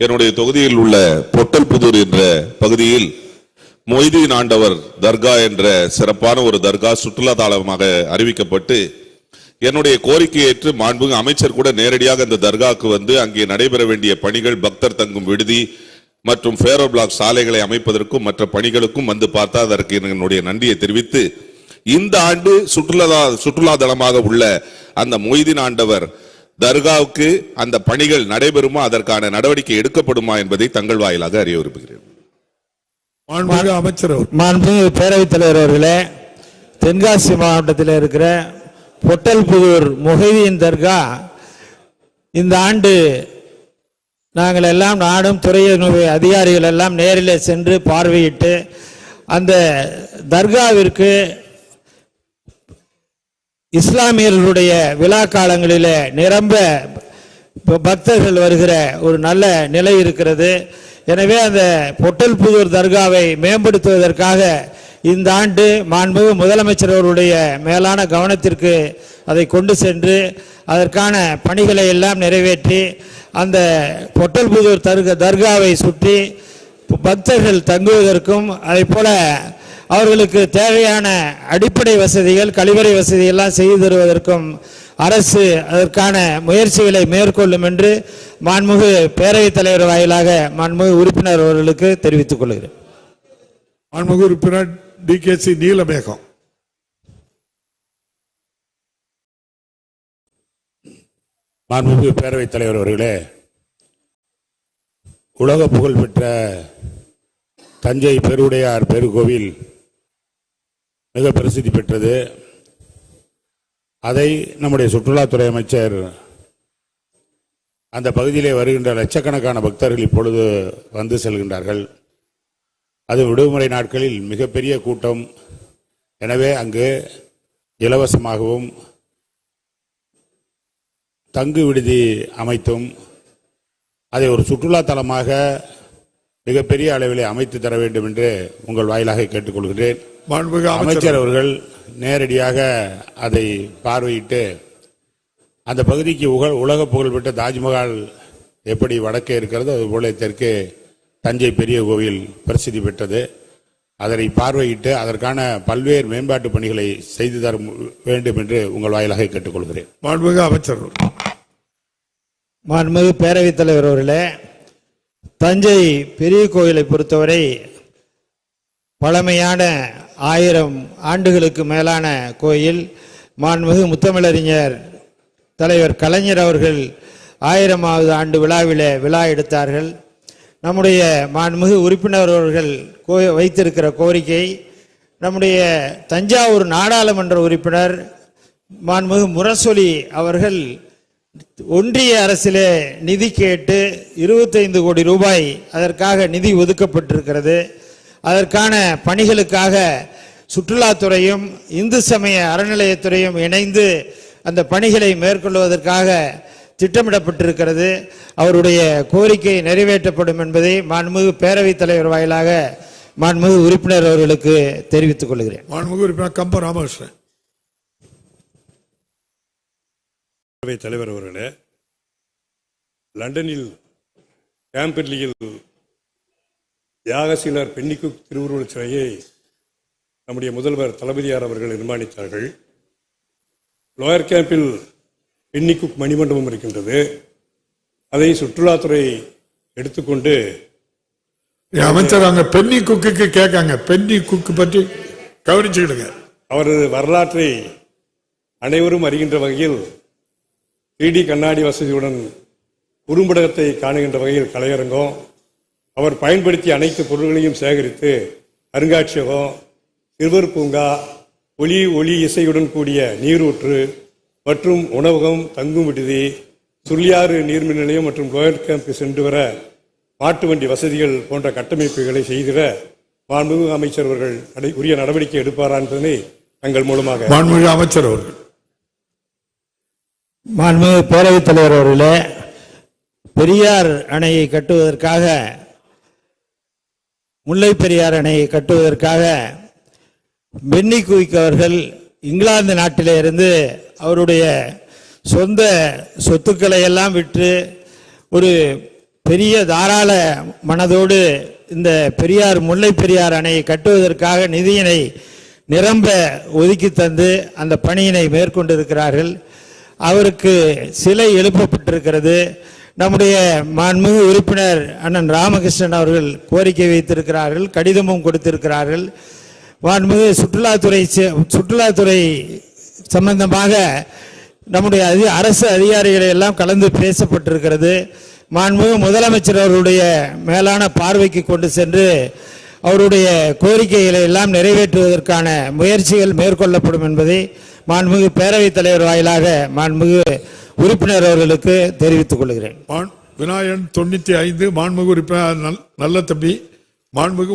என்னுடைய தொகுதியில் உள்ள பொட்டல் புதூர் என்ற பகுதியில் மொய்தீன் ஆண்டவர் தர்கா என்ற சிறப்பான ஒரு தர்கா சுற்றுலா தலமாக அறிவிக்கப்பட்டு என்னுடைய கோரிக்கையேற்று மாண்புமிகு அமைச்சர் கூட நேரடியாக அந்த தர்காவுக்கு வந்து அங்கே நடைபெற வேண்டிய பணிகள் பக்தர் தங்கும் விடுதி மற்றும் ஃபேரோ பிளாக் சாலைகளை அமைப்பதற்கும் மற்ற பணிகளுக்கும் வந்து பார்த்தா அதற்கு என்னுடைய நன்றியை தெரிவித்து இந்த ஆண்டு சுற்றுலா சுற்றுலா தலமாக உள்ள அந்த மொய்தீன் ஆண்டவர் தர்காவுக்கு அந்த பணிகள் நடைபெறுமா? அதற்கான நடவடிக்கை எடுக்கப்படுமா என்பதை தங்கள் வாயிலாக அறிய விரும்புகிறேன். மாண்புமிகு அமைச்சர் மாண்புமிகு பேரவைத் தலைவர் அவர்களே தென்காசி மாவட்டத்தில் இருக்கிற பொட்டல்புதூர் முஹைதீன் தர்கா இந்த ஆண்டு நாங்கள் எல்லாம் நாடும் துறையினுடைய அதிகாரிகள் எல்லாம் நேரிலே சென்று பார்வையிட்டு அந்த தர்காவிற்கு இஸ்லாமியர்களுடைய விழா காலங்களில் நிரம்ப பக்தர்கள் வருகிற ஒரு நல்ல நிலை இருக்கிறது. எனவே அந்த பொட்டல் புதூர் தர்காவை மேம்படுத்துவதற்காக இந்த ஆண்டு மாண்புமிகு முதலமைச்சர் அவருடைய மேலான கவனத்திற்கு அதை கொண்டு சென்று அதற்கான பணிகளை எல்லாம் நிறைவேற்றி அந்த பொட்டல் புதூர் தர்கா தர்காவை சுற்றி பக்தர்கள் தங்குவதற்கும் அதே போல அவர்களுக்கு தேவையான அடிப்படை வசதிகள் கழிவறை வசதி எல்லாம் செய்து தருவதற்கும் அரசு அதற்கான முயற்சிகளை மேற்கொள்ளும் என்று மாண்புமிகு பேரவைத் தலைவர் வாயிலாக மாண்புமிகு உறுப்பினர் அவர்களுக்கு தெரிவித்துக் கொள்கிறேன். மாண்புமிகு உறுப்பினர் டி. கே. சி. நீலமேகம். மாண்புமிகு பேரவைத் தலைவர் அவர்களே உலக புகழ்பெற்ற தஞ்சை பெருவுடையார் பெருகோவில் மிக பிரசித்தி பெற்றது. அதை நம்முடைய சுற்றுலாத்துறை அமைச்சர் அந்த பகுதியிலே வருகின்ற லட்சக்கணக்கான பக்தர்கள் இப்பொழுது வந்து செல்கின்றார்கள். அது விடுமுறை நாட்களில் மிகப்பெரிய கூட்டம். எனவே அங்கு இலவசமாகவும் தங்கு விடுதி அமைத்தும் அதை ஒரு சுற்றுலா தலமாக மிகப்பெரிய அளவிலே அமைத்து தர வேண்டும் என்று உங்கள் வாயிலாக கேட்டுக்கொள்கிறேன். மாண்புமிகு அமைச்சர் அவர்கள். நேரடியாக அதை பார்வையிட்டு அந்த பகுதிக்கு உக- உலக புகழ்பெற்ற தாஜ்மஹால் எப்படி வடக்கே இருக்கிறதோ அதுபோல தெற்கே தஞ்சை பெரிய கோவில் பிரசித்தி பெற்றது. அதனை பார்வையிட்டு அதற்கான பல்வேறு மேம்பாட்டு பணிகளை செய்து தர மு- வேண்டும் என்று உங்கள் வாயிலாக கேட்டுக்கொள்கிறேன். மாண்புமிகு அமைச்சர் மாண்புமிகு பேரவைத் தலைவர் அவர்களே தஞ்சை பெரிய கோயிலை பொறுத்தவரை பழமையான ஆயிரம் ஆண்டுகளுக்கு மேலான கோயில் மாண்புமிகு முத்தமிழறிஞர் தலைவர் கலைஞர் அவர்கள் ஆயிரமாவது ஆண்டு விழாவில் விழா எடுத்தார்கள். நம்முடைய மாண்புமிகு உறுப்பினர் அவர்கள் கோ வைத்திருக்கிற கோரிக்கை நம்முடைய தஞ்சாவூர் நாடாளுமன்ற உறுப்பினர் மாண்புமிகு முரசொலி அவர்கள் ஒன்றிய அரசிலே நிதி கேட்டு இருபத்தைந்து கோடி ரூபாய் அதற்காக நிதி ஒதுக்கப்பட்டிருக்கிறது. அதற்கான பணிகளுக்காக சுற்றுலாத்துறையும் இந்து சமய அறநிலையத்துறையும் இணைந்து அந்த பணிகளை மேற்கொள்வதற்காக திட்டமிடப்பட்டிருக்கிறது. அவருடைய கோரிக்கை நிறைவேற்றப்படும் என்பதை மாண்புமிகு பேரவைத் தலைவர் வாயிலாக மாண்புமிகு உறுப்பினர் அவர்களுக்கு தெரிவித்துக் கொள்கிறேன். மாண்புமிகு உறுப்பினர் கம்ப ராமகிருஷ்ணன். பேரவைத் தலைவர் அவர்களே லண்டனில் கேம்பர்லியில் யாகசீனர் பென்னிக்குக் திருவுருவச் சிலையை நம்முடைய முதல்வர் தளபதியார் அவர்கள் நிர்மாணித்தார்கள். லோயர் கேம்பில் பென்னிக்குக் மணிமண்டபம் இருக்கின்றது. அதை சுற்றுலாத்துறை எடுத்துக்கொண்டு அமைச்சர் அங்க பென்னி குக்குக்கு கேட்காங்க. பென்னி குக்கு பற்றி கவனிச்சுக்கிடுங்க. அவரது வரலாற்றை அனைவரும் அறிகின்ற வகையில் 3D கண்ணாடி வசதியுடன் குறும்படகத்தை காணுகின்ற வகையில் கலையரங்கம் அவர் பயன்படுத்திய அனைத்து பொருள்களையும் சேகரித்து அருங்காட்சியகம் சிறுவர் பூங்கா ஒளி ஒளி இசையுடன் கூடிய நீரூற்று மற்றும் உணவகம் தங்கும் விடுதி சுள்ளியாறு நீர்மின் நிலையம் மற்றும் லோயர் கேம்ப் சென்று வர மாட்டு வண்டி வசதிகள் போன்ற கட்டமைப்புகளை செய்திட மாண்புமிகு அமைச்சர் அவர்கள் உரிய நடவடிக்கை எடுப்பாரா என்பதனை தங்கள் மூலமாக மாண்புமிகு அமைச்சர் அவர்கள். மாண்புமிகு பேரவைத் தலைவர் அவர்களே பெரியார் அணையை கட்டுவதற்காக முல்லை பெரியார் அணையை கட்டுவதற்காக பென்னி குயிக் அவர்கள் இங்கிலாந்து நாட்டிலே இருந்து அவருடைய சொந்த சொத்துக்களை எல்லாம் விற்று ஒரு பெரிய தாராள மனதோடு இந்த பெரியார் முல்லை பெரியார் அணையை கட்டுவதற்காக நிதியினை நிரம்ப ஒதுக்கி தந்து அந்த பணியினை மேற்கொண்டிருக்கிறார்கள். அவருக்கு சிலை எழுப்பப்பட்டிருக்கிறது. நம்முடைய மாண்புமிகு உறுப்பினர் அண்ணன் ராமகிருஷ்ணன் அவர்கள் கோரிக்கை வைத்திருக்கிறார்கள் கடிதமும் கொடுத்திருக்கிறார்கள். மாண்புமிகு சுற்றுலாத்துறை சுற்றுலாத்துறை சம்பந்தமாக நம்முடைய அதி அரசு அதிகாரிகளை எல்லாம் கலந்து பேசப்பட்டிருக்கிறது. மாண்புமிகு முதலமைச்சர் அவருடைய மேலான பார்வைக்கு கொண்டு சென்று அவருடைய கோரிக்கைகளை எல்லாம் நிறைவேற்றுவதற்கான முயற்சிகள் மேற்கொள்ளப்படும் என்பதை மாண்புமிகு பேரவைத் தலைவர் வாயிலாக மாண்புமிகு உறுப்பினர் அவர்களுக்கு தெரிவித்துக் கொள்கிறேன். விநாயகன் தொண்ணூத்தி ஐந்து மாண்புமிகு உறுப்பினர் நல்- நல்ல தம்பி மாண்புமிகு